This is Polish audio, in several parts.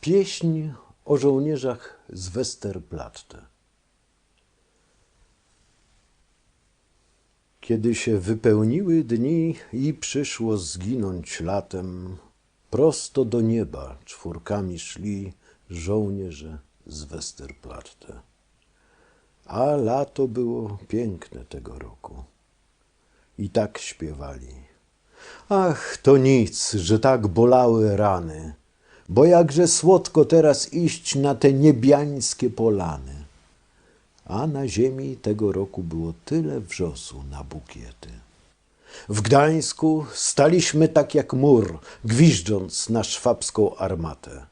Pieśń o żołnierzach z Westerplatte. Kiedy się wypełniły dni i przyszło zginąć latem, prosto do nieba czwórkami szli żołnierze z Westerplatte. A lato było piękne tego roku. I tak śpiewali. Ach, to nic, że tak bolały rany, bo jakże słodko teraz iść na te niebiańskie polany. A na ziemi tego roku było tyle wrzosu na bukiety. W Gdańsku staliśmy tak jak mur, gwiżdżąc na szwabską armatę.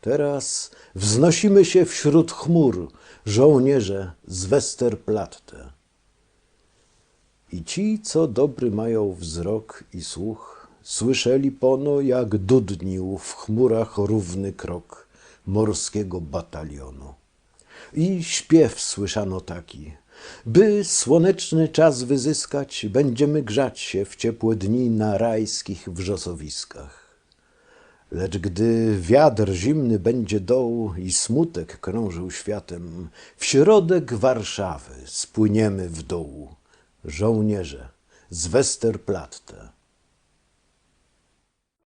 Teraz wznosimy się wśród chmur, żołnierze z Westerplatte. I ci, co dobry mają wzrok i słuch, słyszeli pono, jak dudnił w chmurach równy krok morskiego batalionu. I śpiew słyszano taki. By słoneczny czas wyzyskać, będziemy grzać się w ciepłe dni na rajskich wrzosowiskach. Lecz gdy wiatr zimny będzie doł i smutek krążył światem, w środek Warszawy spłyniemy w dół, żołnierze z Westerplatte.